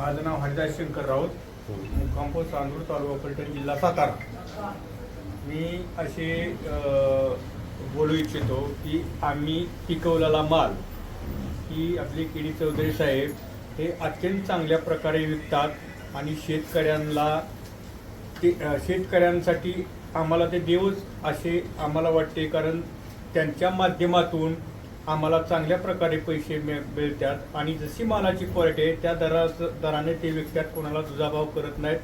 माझं नाव हरिदास शंकर राऊत. मुक्काम पोस्ट चांदूर तालुका फलटण जिल्हा सातारा. मी असे बोलू इच्छितो की आम्ही पिकवलेला माल ही आपले केडी चौधरी साहेब हे अत्यंत चांगल्या प्रकारे विकतात आणि शेतकऱ्यांना ते शेतकऱ्यांसाठी आम्हाला ते देवच असे आम्हाला वाटते. कारण त्यांच्या माध्यमातून आम्हाला चांगल्या प्रकारे पैसे मिळ मिळतात. आणि जशी मालाची क्वालिटी आहे त्या दरा दराने ते विकतात. कोणाला दुजाभाव करत नाहीत.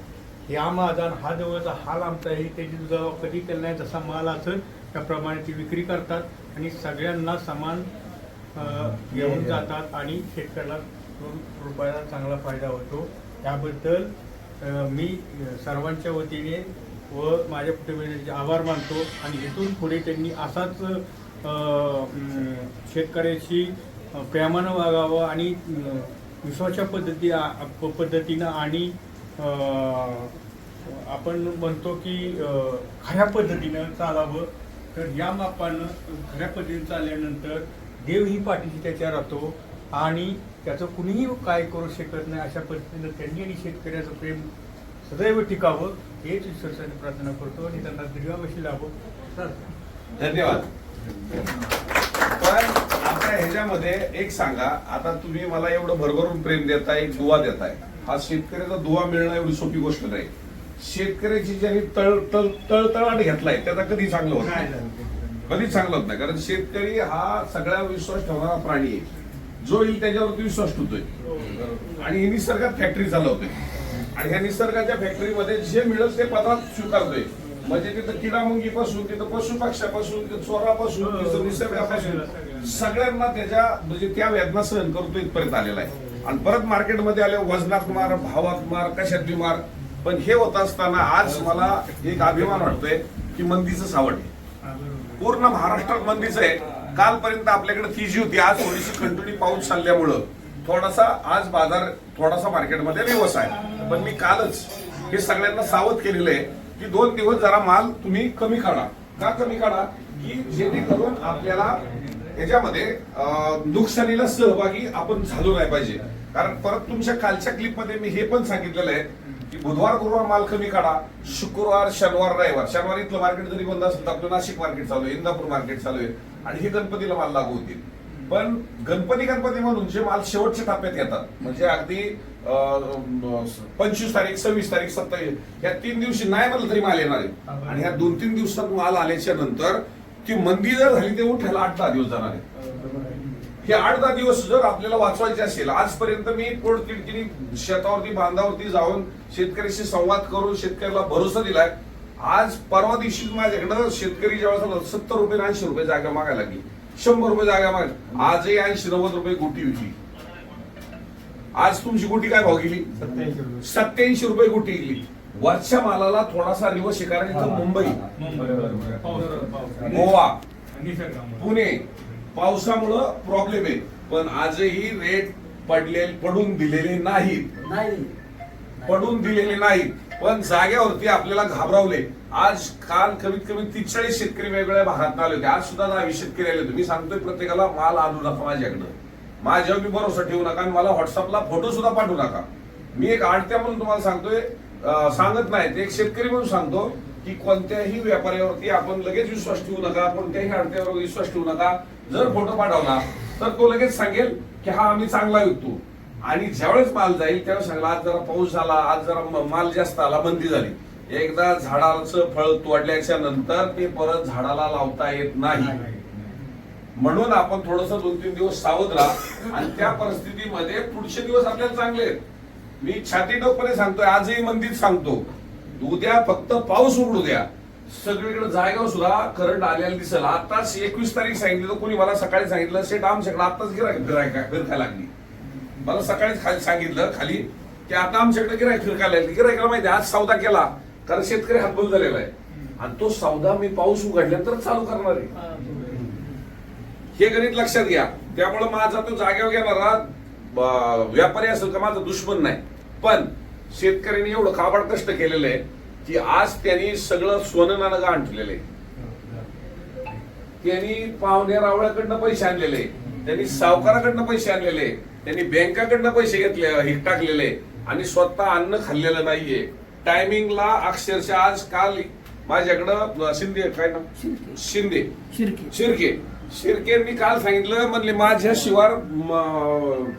ह्या माझा हा जवळचा हाल आमचा आहे. त्याची दुजाभाव कधी केला नाही. जसा माल असेल त्याप्रमाणे ती विक्री करतात. आणि सगळ्यांना समान घेऊन जातात. आणि शेतकऱ्याला दोन रुपयाचा चांगला फायदा होतो. त्याबद्दल मी सर्वांच्या वतीने व माझ्या कुटुंबियांचे आभार मानतो. आणि इथून पुढे त्यांनी असाच शेतकऱ्याशी प्रेमानं वागावं आणि विश्वाच्या पद्धती पद्धतीनं आणि आपण म्हणतो की खऱ्या पद्धतीनं चालावं. तर या मापानं खऱ्या पद्धतीनं चालल्यानंतर देवही पाठीशी त्याच्या राहतो आणि त्याचं कुणीही काय करू शकत नाही अशा पद्धतीनं त्यांनी आणि शेतकऱ्याचं प्रेम सदैव टिकावं हेच विश्वासाने प्रार्थना करतो आणि त्यांना दीर्घावशी लाभो. धन्यवाद. आता एक सांगा आता तुम्ही मला एवढं भरभरून प्रेम देताय दुवा देताय. हा शेतकऱ्याचा दुवा मिळणं एवढी सोपी गोष्ट नाही. शेतकऱ्याची ज्यांनी तळ तळ तळतळाट घेतलाय त्याचा कधी चांगलं होत नाही. कधीच चांगलं होत नाही कारण शेतकरी हा सगळ्या विश्वास ठेवणारा प्राणी आहे. जो येईल त्याच्यावरती विश्वास ठेवतोय. आणि ही निसर्गात फॅक्टरी चालवतोय. आणि ह्या निसर्गाच्या फॅक्टरीमध्ये जे मिळत ते पदार्थ स्वीकारतोय. म्हणजे तिथं किडामुंगीपासून तिथं पशु पक्षापासून तिथं चोरापासून तिथं निसर्गापासून सगळ्यांना त्याच्या म्हणजे त्या वेदना सहन करतो इथपर्यंत आलेला आहे. आणि परत मार्केटमध्ये आले वजनात मार भावात मार कशात मार. पण हे होत असताना आज मला एक अभिमान वाटतोय की मंदीचं सावट आहे. पूर्ण महाराष्ट्रात मंदीच आहे. कालपर्यंत आपल्याकडे तिजी होती. आज थोडीशी कंटिन्यू पाऊस चालल्यामुळं थोडासा आज बाजार थोडासा मार्केटमध्ये रिवर्स आहे. पण मी कालच हे सगळ्यांना सावध केलेलं आहे. की दोन दिवस जरा माल तुम्ही कमी काढा का कमी काढा की जेणेकरून आपल्याला याच्यामध्ये नुकसानीला सहभागी आपण झालो नाही पाहिजे. कारण परत तुमच्या कालच्या क्लिपमध्ये मी हे पण सांगितलेलं आहे की बुधवार गुरुवार माल कमी काढा. शुक्रवार शनिवार रविवार. शनिवार इथलं मार्केट जरी बंद असेल तर आपलं नाशिक मार्केट चालू आहे इंदापूर मार्केट चालू आहे आणि हे गणपतीला माल लागू होतील. पण गणपती गणपती म्हणून जे माल शेवटच्या टप्प्यात येतात म्हणजे अगदी पंचवीस तारीख सव्वीस तारीख सत्तावीस या तीन दिवशी नाही म्हणलं तरी माल येणार आहे. आणि ह्या दोन तीन दिवसात माल आल्याच्यानंतर ती मंदी जर झाली ते उठायला आठ दहा दिवस जाणार आहे. हे आठ दहा दिवस जर आपल्याला वाचवायचे असेल आजपर्यंत मी पोट तिडकीनी शेतावरती बांधावरती जाऊन शेतकऱ्याशी संवाद करून शेतकऱ्याला भरोसा दिलाय. आज परवा दिवशी माझ्याकडं शेतकरी ज्यावेळेस सत्तर रुपये ऐंशी रुपये जागा मागायला लागली. शंभर रुपये जागा माग आजही ऐंशी नव्वद रुपये गोटी विकली आज तुमची गोटी काय भाव गेली? सत्याऐंशी रुपये. गोटी गेली. वरच्या मालाला थोडासा रिवर्स कारण इथं मुंबई. गोवा. पुणे. पावसामुळं प्रॉब्लेम आहे. पण आजही रेट पडले पडून दिलेले नाहीत. नाही. पडून दिलेले नाहीत. पण जाग्यावरती आपल्याला घाबरवले. आज काल कमीत कमी तीस चाळीस शेतकरी वेगवेगळ्या भागात आले होते. आज सुद्धा दहावी शेतकरी आले होते. मी सांगतोय प्रत्येकाला माल आणू नका माझ्याकडं. माझ्यावर मी भरोसा ठेवू नका आणि मला व्हॉट्सअपला फोटो सुद्धा पाठवू नका. मी एक आडत्या म्हणून तुम्हाला सांगतोय सांगत नाही. ते एक शेतकरी म्हणून सांगतो की कोणत्याही व्यापाऱ्यावरती आपण लगेच विश्वास ठेवू नका कोणत्याही आडत्यावर विश्वास ठेवू नका. जर फोटो पाठवला तर तो लगेच सांगेल की हा आम्ही चांगला विकतो. आणि ज्यावेळेस माल जाईल त्यावेळेस सांगला आज जरा पाऊस झाला आज जरा माल जास्त आला मंदी झाली. एकदा झाडाचं फळ तोडल्याच्या नंतर ते परत झाडाला लावता येत नाही. म्हणून आपण थोडस दोन तीन दिवस सावध राहा. आणि त्या परिस्थितीमध्ये पुढचे दिवस आपल्याला चांगले आहेत. मी छाती टोकपणे सांगतोय आजही मंदीत सांगतो. उद्या फक्त पाऊस उघडू द्या. सगळीकडे जायगाव सुद्धा करंट आलेला दिसेल. आताच एकवीस तारीख सांगितली कोणी मला सकाळी सांगितलं सेट आमच्याकडे आताच गिराय फिरायला लागली. मला सकाळीच खाली सांगितलं खाली की आता आमच्याकडे गिरायक फिरकायला गिरायकाला माहिती आज सौदा केला कारण शेतकरी हातबोल झालेला आहे. आणि तो सौदा मी पाऊस उघडल्यानंतर चालू करणार आहे. हे गणित लक्षात घ्या. त्यामुळे माझा तो जागेवर घेणारा व्यापारी असेल का माझा दुश्मन नाही. पण शेतकऱ्यांनी एवढं काबाड कष्ट केलेलं आहे की आज त्यांनी सगळं सोनं नाणं गहाण ठेवलेलं आहे. त्यांनी पाहुण्या रावळ्याकडनं पैसे आणलेले त्यांनी सावकाराकडनं पैसे आणलेले त्यांनी बँकाकडनं पैसे घेतले हे टाकलेले. आणि स्वतः अन्न खाल्लेलं नाहीये. टायमिंगला अक्षरशः आज काल माझ्याकडं शिंदे काय ना शिर्के. शिंदे. शिर्के. शिर्के. शिर्केंनी काल सांगितलं म्हणले माझ्या शिवार म,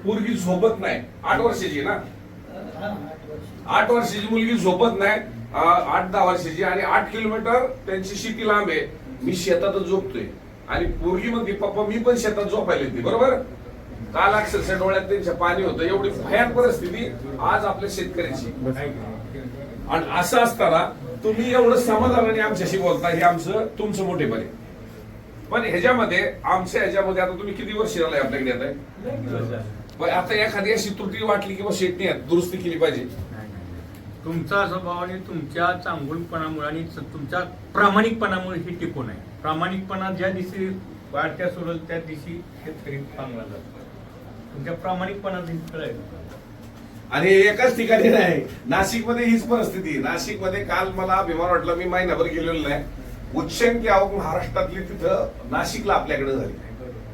पोरगी झोपत नाही. आठ वर्षाची ना? आठ वर्ष. आठ वर्षाची मुलगी झोपत नाही. आठ दहा वर्षाची आणि आठ किलोमीटर त्यांची शेती लांब आहे. मी शेतातच झोपतोय. आणि पोरगी म्हणते पप्पा मी पण शेतात झोपायला येते. बरोबर? काल अक्षरशः डोळ्यात त्यांच्या पाणी होतं. एवढी भयान परिस्थिती आज आपल्या शेतकऱ्याची. आणि असं असताना तुम्ही एवढं समाधानाने आमच्याशी बोलता हे आमचं तुमचं मोठेपण पण ह्याच्यामध्ये आमच्या ह्याच्यामध्ये आता तुम्ही किती वर्ष झालाय आपल्याकडे आता? पण आता एखादी अशी त्रुटी वाटली किंवा शेटणी दुरुस्ती केली पाहिजे. तुमचा स्वभाव आणि तुमच्या चांगुलपणामुळे आणि तुमच्या प्रामाणिकपणामुळे ही टिकून आहे. प्रामाणिकपणा ज्या दिवशी वाढत्या सोडल त्या दिवशी शेतकरी चांगला जातो. तुमच्या प्रामाणिकपणाने कळेल आणि एकाच ठिकाणी नाही नाशिकमध्ये हीच परिस्थिती नाशिकमध्ये काल मला अभिमान वाटला मी महिनाभर गेलेलो नाही. उच्चंकी आवक महाराष्ट्रातली तिथं नाशिकला आपल्याकडे झाली.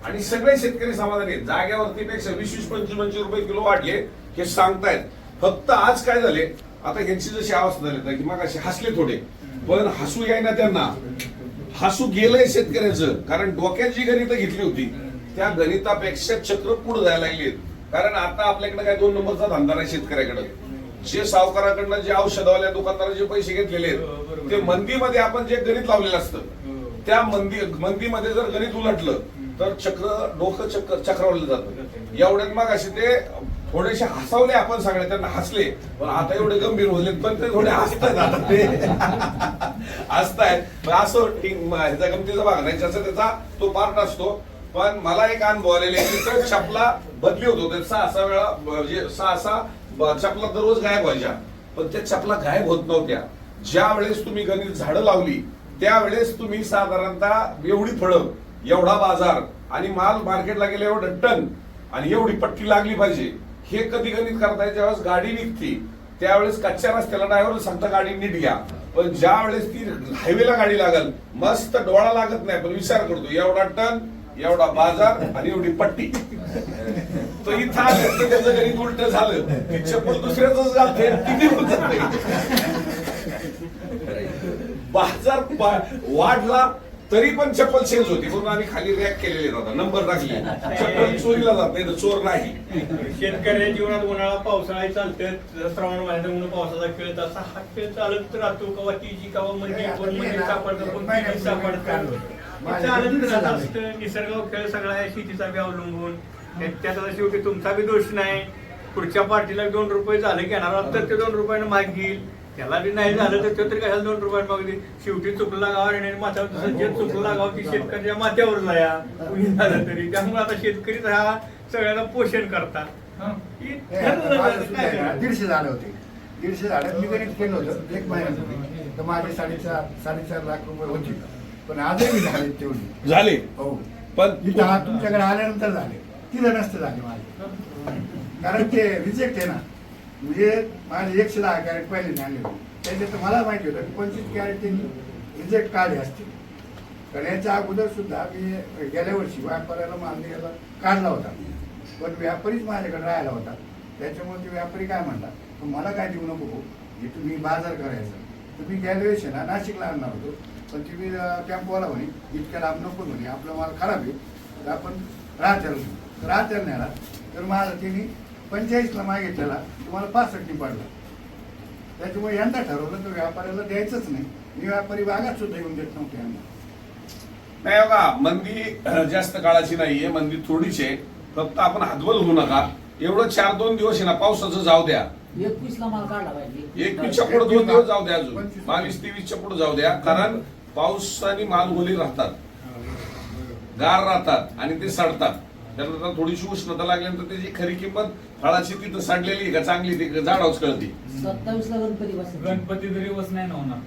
आणि सगळे शेतकरी समाधानी जाग्यावरती पेक्षा वीस वीस पंचवीस पंचवीस रुपये किलो वाढले हे सांगतायत. फक्त आज काय झाले आता यांची जशी अवस्था झाली ना की मग असे हसले थोडे. पण हसू ना त्यांना. हसू गेलंय शेतकऱ्याचं कारण डोक्यात जी गणितं घेतली होती त्या गणितापेक्षा चक्र पुढे जायला लागली कारण आता आपल्याकडे काय दोन नंबरचा धंदा नाही शेतकऱ्याकडे. जे सावकाराकडनं जे औषधवाल्या दुकानदारा जे पैसे घेतलेले हो, आहेत. ते मंदीमध्ये आपण जे गणित लावलेलं असतं त्या मंदी मंदीमध्ये जर गणित उलटलं तर चक्र डोकं चक्र चक्रावलं जातं. एवढ्यात मग असे ते थोडेसे हसावले आपण सगळे त्यांना हसले. पण आता एवढे गंभीर होले पण ते थोडे हसतात आता ते. हसतायत. असं ह्याचा गमतीचा भाग नाही. ज्याचा त्याचा तो पार्ट असतो. पण मला एक अनुभव आलेले तर चपला बदली होत होते. सहा सहा वेळा म्हणजे सहा सहा चपला दररोज गायब व्हायच्या. पण त्या चपला गायब होत नव्हत्या. ज्या वेळेस तुम्ही गणित झाडं लावली त्यावेळेस तुम्ही साधारणतः एवढी फळं एवढा बाजार आणि माल मार्केटला गेला एवढं टन आणि एवढी पट्टी लागली पाहिजे हे कधी गणित करताय ज्यावेळेस गाडी निघते त्यावेळेस कच्च्या रस्त्याला ड्रायव्हर सांगता गाडी नीट घ्या. पण ज्या वेळेस ती हायवेला गाडी लागल मस्त डोळा लागत नाही पण विचार करतो एवढा टन एवढा बाजार आणि एवढी पट्टी. तो इथं आलं तर त्याचं गणित उलट झालं. ती चप्पल दुसऱ्याच जाते किती होत नाही बाजार वाढला तरी पण चप्पल चेंज होती. म्हणून आम्ही खाली रॅक केलेले होता नंबर टाकले. चप्पल चोरीला जात नाही तर चोर नाही. शेतकऱ्याच्या जीवनात उन्हाळा पावसाळा चालतं श्रावण महिन्यात ऊन पावसाचा खेळ तसा हा खेळ चालत राहतो कवा तीजी कवा मंदी कोण मंदी सापडतं तीजी सापडतं? निसर्ग खेळ सगळा आहे शेतीचा बी अवलंबून. त्यात शेवटी तुमचा बी दोष नाही. पुढच्या पार्टीला दोन रुपये झाले घेणार तर ते दोन रुपयानं मागील. त्याला बी नाही झालं तर तो तरी कशाला दोन रुपयानं मागतील? शेवटी चुकला गावा आणि माथ्यावर तसं जे चुकला गाव ती शेतकऱ्याच्या माथ्यावर जाया कुणी झालं तरी. त्यामुळे आता शेतकरीच हा सगळ्याला पोषण करतात? दीडशे झाडं होते. दीडशे झाडं मी गणित केलं होतं. एक महिन्यापूर्वी तर माझे साडेचार साडेचार लाख रुपये होते. पण आजही झाले तेवढी. झाले? हो. पण इथं हा तुमच्याकडे आल्यानंतर झाले. तिथं नसते झाले माझे. कारण ते रिजेक्ट आहे ना. म्हणजे माझे एकशे दहा कॅरेट पहिले होते. त्याच्यात मला माहिती होतं की पंचवीस कॅरेट त्यांनी रिजेक्ट काढले असतील कारण याच्या अगोदर सुद्धा मी गेल्या वर्षी व्यापाऱ्याला माल द्यायला काढला होता. पण व्यापारीच माझ्याकडे राहिला होता. त्याच्यामुळे ते व्यापारी काय म्हणला "तू मला काय देऊ नको. हे तुम्ही बाजार करायचा. तुम्ही गेल्या ना नाशिकला आणणार होतो. पण तुम्ही टेम्पोवाला म्हणे इतक्या लांब नको म्हणे आपला माल खराब आहे तर आपण राहत्याला घेऊ राहत्याला नेला तर माझा त्यांनी पंचेचाळीसला मागितलेला तुम्हाला पासष्टनी पडला. त्याच्यामुळे यंदा ठरवलं तर व्यापाऱ्याला द्यायचंच नाही. मी व्यापारी बागात सुद्धा येऊन देत नव्हते यांना नाही बघा मंदी अह, जास्त काळाची नाहीये मंदी थोडीच आहे. फक्त आपण हातबल होऊ नका. एवढं चार दोन दिवस आहे ना पावसाचं जाऊ द्या. एकवीस ला माल काढला पाहिजे. एकवीसच्या पुढे दोन दिवस जाऊ द्या अजून. बावीस तेवीसच्या पुढे जाऊ द्या. कारण पावसाने माल ओली राहतात. गार राहतात आणि ते सडतात. त्यानंतर थोडीशी उष्णता लागल्यानंतर त्याची खरी किंमत फळाची तिथं सडलेली आहे का? चांगली ती झाडावच कळते. सत्तावीस ला गणपती गणपती तरी वस नाही ना होणार.